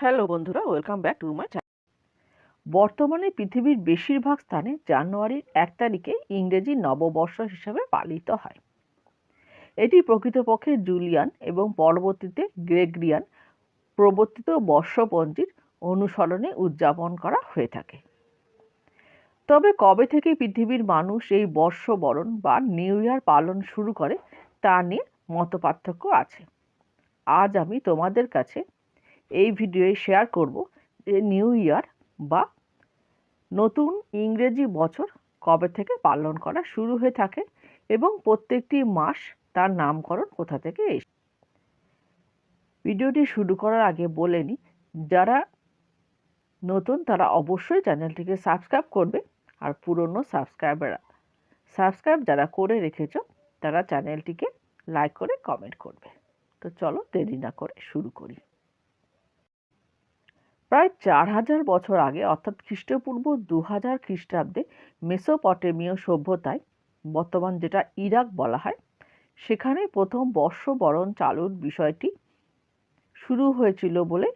Hello বন্ধুরা, welcome back to my channel. বর্তমানে পৃথিবীর বেশিরভাগ স্থানে জানুয়ারির এক তারিখে ইংরেজি নববর্ষ হিসাবে পালিত হয়। এটি প্রকৃতপক্ষে জুলিয়ান এবং পরবর্তীতে গ্রেগরিয়ান প্রবর্তিত বর্ষপঞ্জির অনুসরণে উদযাপন করা হয়ে থাকে। তবে কবে থেকে পৃথিবীর মানুষ এই বর্ষবরণ বা নিউ ইয়ার পালন শুরু করে তা নিয়ে মতপার্থক্য আছে। আজ আমি তোমাদের কাছে এই ভিডিওয়ে শেয়ার করব যে নিউ ইয়ার বা নতুন ইংরেজি বছর কবে থেকে পালন করা শুরু হয়ে থাকে এবং প্রত্যেকটি মাস তার নামকরণ কোথা থেকে এসে ভিডিওটি শুরু করার আগে বলে নিই যারা নতুন তারা অবশ্যই চ্যানেলটিকে সাবস্ক্রাইব করবে আর পুরনো সাবস্ক্রাইবার সাবস্ক্রাইব যারা করে রেখেছ, তারা চ্যানেলটিকে লাইক করে কমেন্ট করবে। তো চলো দেরি না করে শুরু করি। প্রায় চার হাজার বছর আগে, অর্থাৎ খ্রিস্টপূর্ব দু হাজার খ্রিস্টাব্দে মেসোপটেমীয় সভ্যতায়, বর্তমান যেটা ইরাক বলা হয়, সেখানে প্রথম বর্ষবরণ চালুর বিষয়টি শুরু হয়েছিল বলে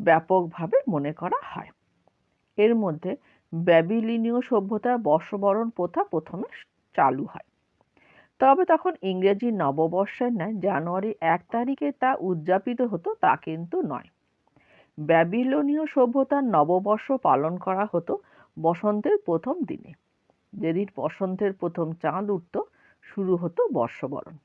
ব্যাপকভাবে মনে করা হয়। এর মধ্যে ব্যাবিলিনীয় সভ্যতার বর্ষবরণ প্রথা প্রথমে চালু হয়। তবে তখন ইংরেজি নববর্ষের ন্যায় জানুয়ারি এক তারিখে তা উদযাপিত হতো তা কিন্তু নয়। ব্যাবিলনীয় সভ্যতার নববর্ষ পালন করা হতো বসন্তের প্রথম দিনে। যেদিন বসন্তের প্রথম চাঁদ উঠত, শুরু হতো বর্ষবরণ।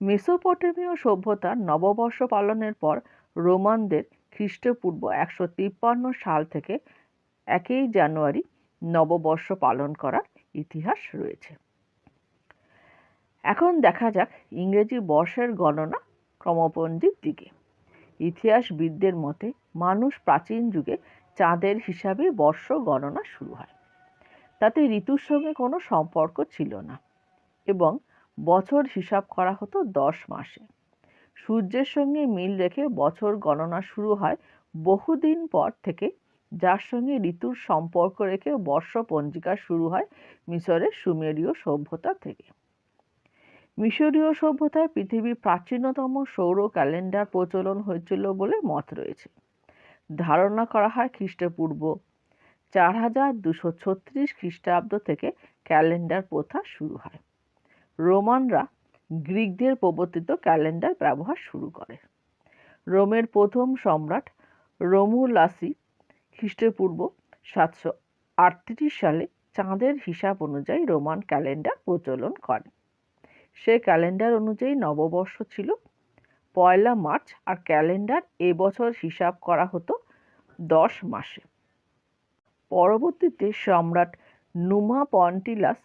মেসোপটেমীয় সভ্যতার নববর্ষ পালনের পর রোমানদের খ্রিস্টপূর্ব একশো তিপ্পান্ন সাল থেকে একই জানুয়ারি নববর্ষ পালন করার ইতিহাস রয়েছে। এখন দেখা যাক ইংরেজি বর্ষের গণনা ক্রমপঞ্জির দিকে। ইতিহাসবিদদের মতে, মানুষ প্রাচীন যুগে চাঁদের হিসাবে বর্ষ গণনা শুরু হয়। তাতে ঋতুর সঙ্গে কোনো সম্পর্ক ছিল না এবং বছর হিসাব করা হতো দশ মাসে। সূর্যের সঙ্গে মিল রেখে বছর গণনা শুরু হয় বহুদিন পর থেকে, যার সঙ্গে ঋতুর সম্পর্ক রেখে বর্ষ পঞ্জিকা শুরু হয় মিশরের সুমেরীয় সভ্যতা থেকে। মিশরীয় সভ্যতায় পৃথিবীর প্রাচীনতম সৌর ক্যালেন্ডার প্রচলন হয়েছিল বলে মত রয়েছে। ধারণা করা হয় খ্রিস্টপূর্ব চার হাজার দুশো ছত্রিশ খ্রিস্টাব্দ থেকে ক্যালেন্ডার প্রথা শুরু হয়। রোমানরা গ্রিকদের প্রবর্তিত ক্যালেন্ডার ব্যবহার শুরু করে। রোমের প্রথম সম্রাট রোমুলাসি খ্রিস্টপূর্ব সাতশো আটত্রিশ সালে চাঁদের হিসাব অনুযায়ী রোমান ক্যালেন্ডার প্রচলন করেন। সে ক্যালেন্ডার অনুযায়ী নববর্ষ ছিল। পয়লা মার্চ আর ক্যালেন্ডার এবছর হিসাব করা হতো দশ মাসে। পরবর্তীতে সম্রাট নুমা পন্টিলাস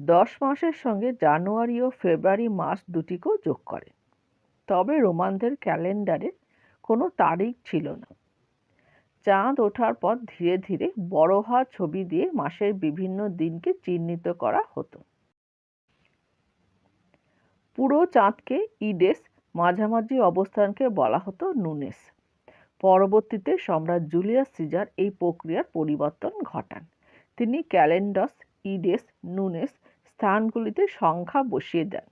দশ মাসের সঙ্গে জানুয়ারি ও ফেব্রুয়ারি মাস দুটিকেও যোগ করে তবে রোমানদের ক্যালেন্ডারে কোনো তারিখ ছিল না। চাঁদ ওঠার পর ধীরে ধীরে বড় হওয়া ছবি দিয়ে মাসের বিভিন্ন দিনকে চিহ্নিত করা হতো। পুরো চাঁদকে ইডেস মাঝামাঝি অবস্থানকে বলা হতো নুনেস। পরবর্তীতে সম্রাট জুলিয়াস সিজার এই প্রক্রিয়ার পরিবর্তন ঘটান। তিনি ক্যালেন্ডাস, ইডেস, নুনেস স্থানগুলিতে সংখ্যা বসিয়ে দেন।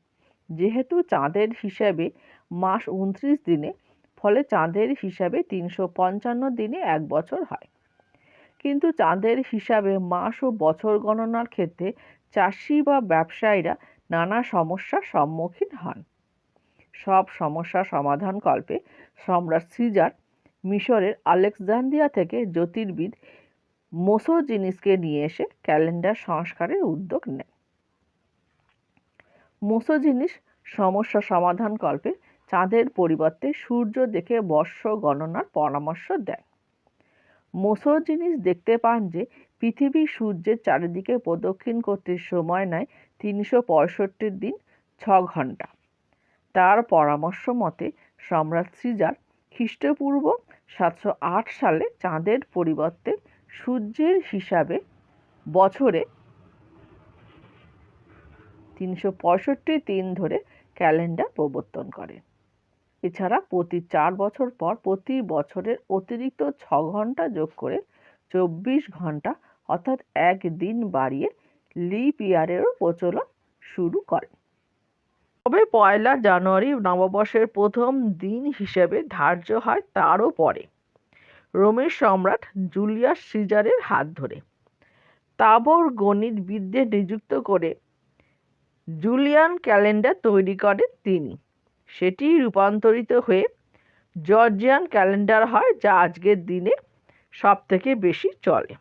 যেহেতু চাঁদের হিসাবে মাস উনত্রিশ দিনে, ফলে চাঁদের হিসাবে তিনশো পঞ্চান্ন দিনে এক বছর হয়। কিন্তু চাঁদের হিসাবে মাস ও বছর গণনার ক্ষেত্রে চাষি বা ব্যবসায়ীরা নানা সমস্যার সম্মুখীন হন। সব সমস্যা সমাধান কল্পে সম্রাট সিজার মিশরের আলেকজান্দ্রিয়া থেকে জ্যোতির্বিদ মোসোজিনিসকে নিয়ে এসে ক্যালেন্ডার সংস্কারের উদ্যোগ নেন। মোসোজিনিস সমস্যা সমাধান কল্পে চাঁদের পরিবর্তে সূর্য দেখে বর্ষ গণনার পরামর্শ দেন। মোসোজিনিস দেখতে পান যে পৃথিবী সূর্যের চারিদিকে প্রদক্ষিণ করতে সময় নেয় তিনশো পঁয়ষট্টি দিন ছ ঘণ্টা তার পরামর্শ মতে সম্রাট সিজার খ্রিস্টপূর্ব সাতশো আট সালে চাঁদের পরিবর্তে সূর্যের হিসাবে বছরে তিনশো পঁয়ষট্টি দিন ধরে ক্যালেন্ডার প্রবর্তন করে। এছাড়া প্রতি চার বছর পর প্রতি বছরের অতিরিক্ত ছ ঘণ্টা যোগ করে চব্বিশ ঘণ্টা অর্থাৎ এক দিন বাড়িয়ে লিপ ইয়ারেরও প্রচলন শুরু করে। তবে পয়লা জানুয়ারি নববর্ষের প্রথম দিন হিসেবে ধার্য হয় তারও পরে। রোমের সম্রাট জুলিয়াস সিজারের হাত ধরে। তাবর গণিতবিদদের নিযুক্ত করে জুলিয়ান ক্যালেন্ডার তৈরি করেন তিনি। সেটি রূপান্তরিত হয়ে জর্জিয়ান ক্যালেন্ডার হয়, যা আজকের দিনে সবথেকে বেশি চলে।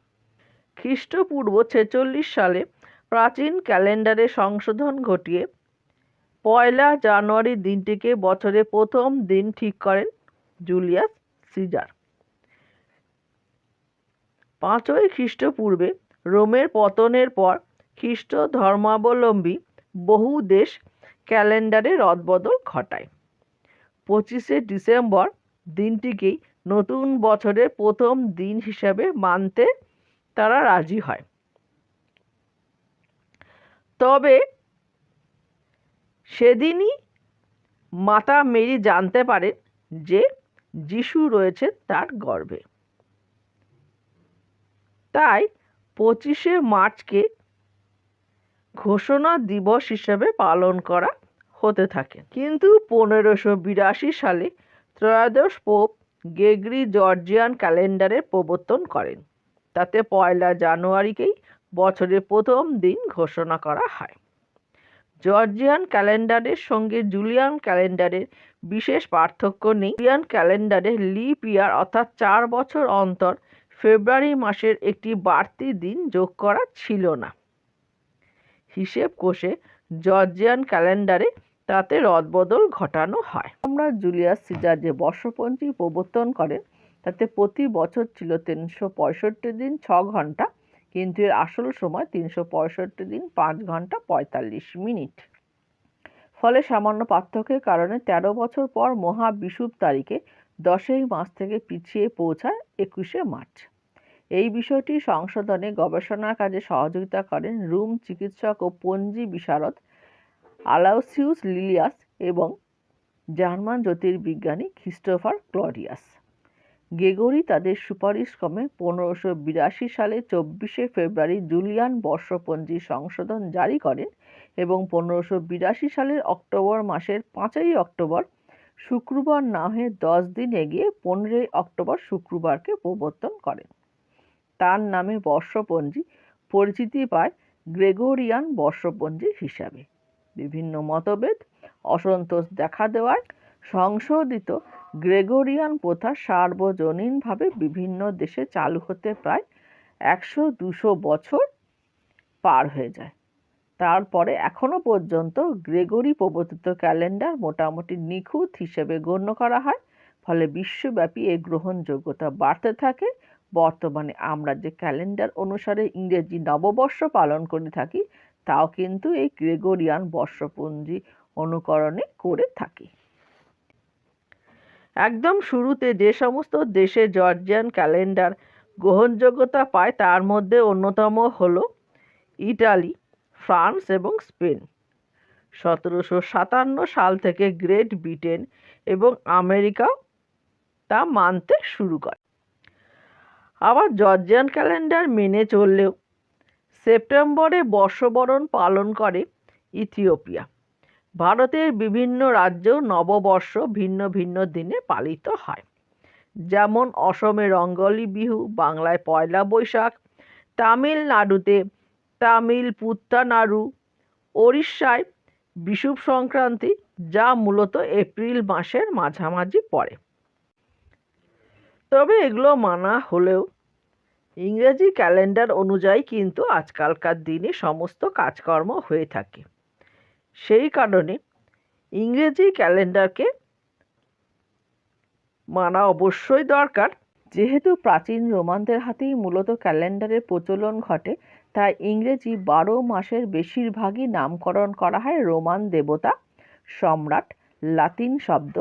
খ্রিস্টপূর্ব ছেচল্লিশ সালে প্রাচীন ক্যালেন্ডারে সংশোধন ঘটিয়ে পয়লা জানুয়ারি দিনটিকে বছরের প্রথম দিন ঠিক করেন জুলিয়াস সিজার। পাঁচই খ্রিস্টপূর্বে রোমের পতনের পর খ্রিস্ট ধর্মাবলম্বী বহু দেশ ক্যালেন্ডারে রদবদল ঘটায়। পঁচিশে ডিসেম্বর দিনটিকেই নতুন বছরের প্রথম দিন হিসাবে মানতে তারা রাজি হয়। তবে সেদিনই মাতা মেরি জানতে পারেন যে যিশু রয়েছে তার গর্ভে। তাই পঁচিশে মার্চকে ঘোষণা দিবস হিসেবে পালন করা হতে থাকে। কিন্তু পনেরোশো বিরাশি সালে ত্রয়োদশ পোপ গেগরি জর্জিয়ান ক্যালেন্ডারের প্রবর্তন করেন। তাতে পয়লা জানুয়ারিকেই বছরের প্রথম দিন ঘোষণা করা হয়। জর্জিয়ান ক্যালেন্ডারের সঙ্গে জুলিয়ান ক্যালেন্ডারের বিশেষ পার্থক্য নেই। জুলিয়ান ক্যালেন্ডারে লিপ ইয়ার অর্থাৎ চার বছর অন্তর ফেব্রুয়ারি মাসের একটি বাড়তি দিন যোগ করা ছিল না। হিসেব কোষে জর্জিয়ান ক্যালেন্ডারে তাতে রদবদল ঘটানো হয়। আমরা জুলিয়াস সিজার যে বর্ষপঞ্জি প্রবর্তন করেন, তাতে প্রতি বছর ছিল তিনশো পঁয়ষট্টি দিন, ছ ঘণ্টা কিন্তু এর আসল সময় তিনশো পঁয়ষট্টি দিন পাঁচ ঘণ্টা পঁয়তাল্লিশ মিনিট। ফলে সামান্য পার্থক্যের কারণে ১৩ বছর পর মহা বিষুব তারিখে দশই মাস থেকে পিছিয়ে পৌঁছায় একুশে মার্চ। এই বিষয়টি সংশোধনে গবেষণার কাজে সহযোগিতা করেন রুম চিকিৎসক ও পঞ্জি বিশারদ আলাউসিউস লিলিয়াস এবং জার্মান জ্যোতির্বিজ্ঞানী খ্রিস্টোফার ক্লডিয়াস। গেগরি তাদের সুপারিশক্রমে পনেরোশো বিরাশি সালে চব্বিশে ফেব্রুয়ারি জুলিয়ান বর্ষপঞ্জি সংশোধন জারি করেন এবং পনেরোশো বিরাশি সালের অক্টোবর মাসের পাঁচই অক্টোবর শুক্রবার না হয়ে দশ দিন এগিয়ে পনেরোই অক্টোবর শুক্রবারকে প্রবর্তন করেন। তার নামে বর্ষপঞ্জি পরিচিতি পায় গ্রেগরিয়ান বর্ষপঞ্জি হিসাবে। বিভিন্ন মতভেদ, অসন্তোষ দেখা দেওয়ায় সংশোধিত গ্রেগরিয়ান প্রথা সার্বজনীনভাবে বিভিন্ন দেশে চালু হতে প্রায় একশো দুশো বছর পার হয়ে যায়। তারপরে এখনও পর্যন্ত গ্রেগরি প্রবর্তিত ক্যালেন্ডার মোটামুটি নিখুঁত হিসেবে গণ্য করা হয়, ফলে বিশ্বব্যাপী এর গ্রহণযোগ্যতা বাড়তে থাকে। বর্তমানে আমরা যে ক্যালেন্ডার অনুসারে ইংরেজি নববর্ষ পালন করে থাকি, তাও কিন্তু এই গ্রেগরিয়ান বর্ষপঞ্জি অনুকরণে করে থাকি। একদম শুরুতে যে সমস্ত দেশে জর্জিয়ান ক্যালেন্ডার গ্রহণযোগ্যতা পায়, তার মধ্যে অন্যতম হল ইটালি, ফ্রান্স এবং স্পেন। সতেরোশো সাতান্ন সাল থেকে গ্রেট ব্রিটেন এবং আমেরিকাও তা মানতে শুরু করে। আবার জর্জিয়ান ক্যালেন্ডার মেনে চললেও সেপ্টেম্বরে বর্ষবরণ পালন করে ইথিওপিয়া। ভারতের বিভিন্ন রাজ্যেও নববর্ষ ভিন্ন ভিন্ন দিনে পালিত হয়। যেমন অসমে রঙ্গলি বিহু, বাংলায় পয়লা বৈশাখ, তামিলনাড়ুতে তামিল পুত্তানাড়ু ওড়িশায় বিষুব সংক্রান্তি, যা মূলত এপ্রিল মাসের মাঝামাঝি পড়ে। তবে এগুলো মানা হলেও ইংরেজি ক্যালেন্ডার অনুযায়ী কিন্তু আজকালকার দিনে সমস্ত কাজকর্ম হয়ে থাকে। সেই কারণে ইংরেজি ক্যালেন্ডারকে মানা অবশ্যই দরকার। যেহেতু প্রাচীন রোমানদের হাতেই মূলত ক্যালেন্ডারের প্রচলন ঘটে, তাই ইংরেজি বারো মাসের বেশিরভাগই নামকরণ করা হয় রোমান দেবতা, সম্রাট, লাতিন শব্দ,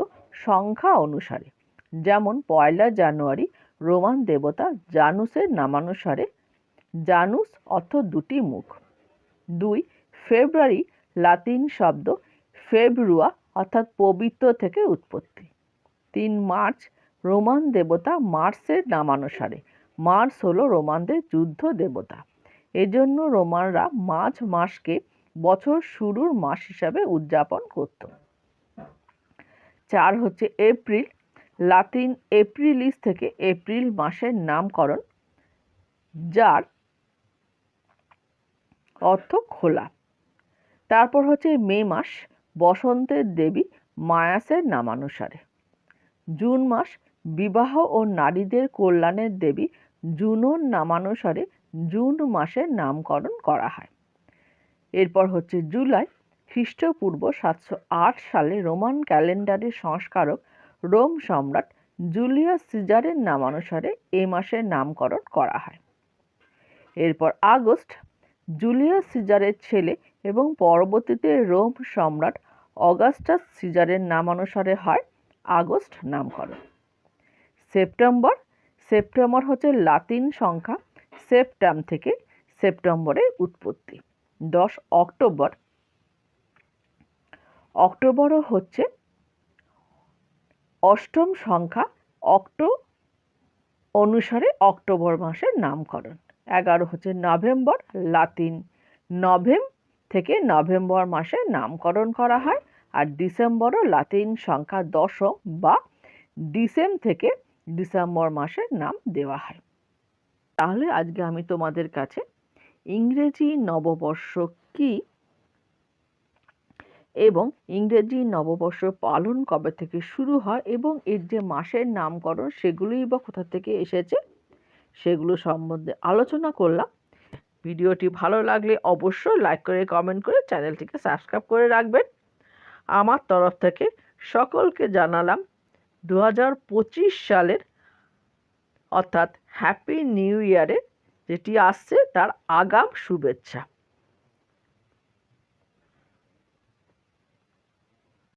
সংখ্যা অনুসারে। যেমন পয়লা জানুয়ারি রোমান দেবতা জানুসের নামানুসারে, জানুস অর্থ দুটি মুখ। দুই ফেব্রুয়ারি লাতিন শব্দ ফেব্রুয়া, অর্থাৎ পবিত্র থেকে উৎপত্তি। তিন মার্চ, রোমান দেবতা মার্সের নামানুসারে। মার্স হলো রোমানদের যুদ্ধ দেবতা। এজন্য রোমানরা মার্চ মাসকে বছর শুরুর মাস হিসাবে উদযাপন করত। চার হচ্ছে এপ্রিল, লাতিন এপ্রিলিস থেকে এপ্রিল মাসের নামকরণ, যার অর্থ খোলা। তারপর হচ্ছে মে মাস বসন্তের দেবী মায়াসের নামানুসারে। জুন মাস, বিবাহ ও নারীদের কল্যাণের দেবী জুনোর নামানুসারে জুন মাসের নামকরণ করা হয়। এরপর হচ্ছে জুলাই, খ্রিস্টপূর্ব সাতশো আট সালে রোমান ক্যালেন্ডারের সংস্কারক রোম সম্রাট জুলিয়াস সিজারের নামানুসারে এ মাসের নামকরণ করা হয়। এরপর আগস্ট, জুলিয়াস সিজারের ছেলে এবং পরবর্তীতে রোম সম্রাট অগাস্টাস সিজারের নামানুসারে হয় আগস্ট নামকরণ। সেপ্টেম্বর সেপ্টেম্বর হচ্ছে লাতিন সংখ্যা, সেপ্টাম থেকে সেপ্টেম্বরের উৎপত্তি। দশ অক্টোবর, অক্টোবরও হচ্ছে অষ্টম সংখ্যা অক্টো, অনুসারে অক্টোবর মাসের নামকরণ। এগারো হচ্ছে নভেম্বর, লাতিন। নভেম থেকে নভেম্বর মাসে নামকরণ করা হয় আর ডিসেম্বরও লাতিন সংখ্যা দশম বা ডিসেম থেকে ডিসেম্বর মাসের নাম দেওয়া হয়। তাহলে আজকে আমি তোমাদের কাছে ইংরেজি নববর্ষ কি এবং ইংরেজি নববর্ষ পালন কবে থেকে শুরু হয় এবং এর যে মাসের নামকরণ সেগুলোই বা কোথা থেকে এসেছে, সেগুলো সম্বন্ধে আলোচনা করলাম। ভিডিওটি ভালো লাগলে অবশ্যই লাইক করে কমেন্ট করে চ্যানেলটিকে সাবস্ক্রাইব করে রাখবেন। আমার তরফ থেকে সকলকে জানালাম দু হাজার পঁচিশ সালের, অর্থাৎ হ্যাপি নিউ ইয়ারে যেটি আসছে তার আগাম শুভেচ্ছা।